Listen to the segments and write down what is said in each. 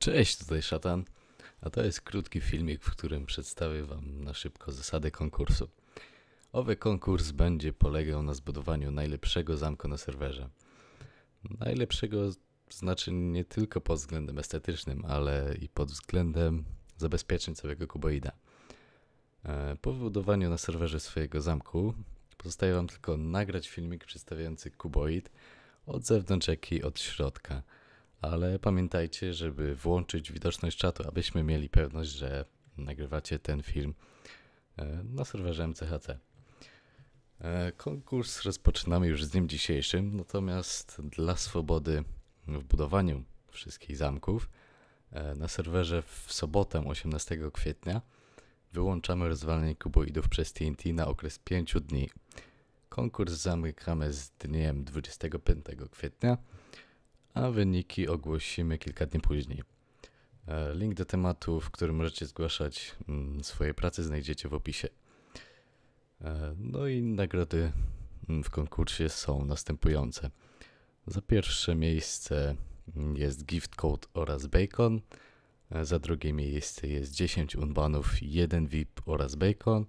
Cześć, tutaj Szatan, a to jest krótki filmik, w którym przedstawię Wam na szybko zasady konkursu. Owy konkurs będzie polegał na zbudowaniu najlepszego zamku na serwerze. Najlepszego znaczy nie tylko pod względem estetycznym, ale i pod względem zabezpieczeń całego kuboida. E, po wybudowaniu na serwerze swojego zamku pozostaje Wam tylko nagrać filmik przedstawiający kuboid od zewnątrz, jak i od środka – ale pamiętajcie, żeby włączyć widoczność czatu, abyśmy mieli pewność, że nagrywacie ten film e, na serwerze MCHC. E, konkurs rozpoczynamy już z dniem dzisiejszym, natomiast dla swobody w budowaniu wszystkich zamków e, na serwerze w sobotę 18 kwietnia wyłączamy rozwalanie kuboidów przez TNT na okres 5 dni. Konkurs zamykamy z dniem 25 kwietnia a wyniki ogłosimy kilka dni później. E, link do tematu, w którym możecie zgłaszać mm, swoje prace, znajdziecie w opisie. E, no i nagrody mm, w konkursie są następujące. Za pierwsze miejsce mm, jest gift code oraz bacon. E, za drugie miejsce jest 10 unbanów, 1 VIP oraz bacon.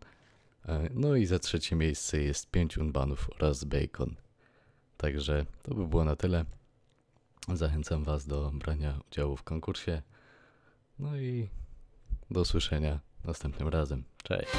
No i za trzecie miejsce jest 5 unbanów oraz bacon. Także to by było na tyle. Zachęcam Was do brania udziału w konkursie. No i do usłyszenia następnym razem. Cześć!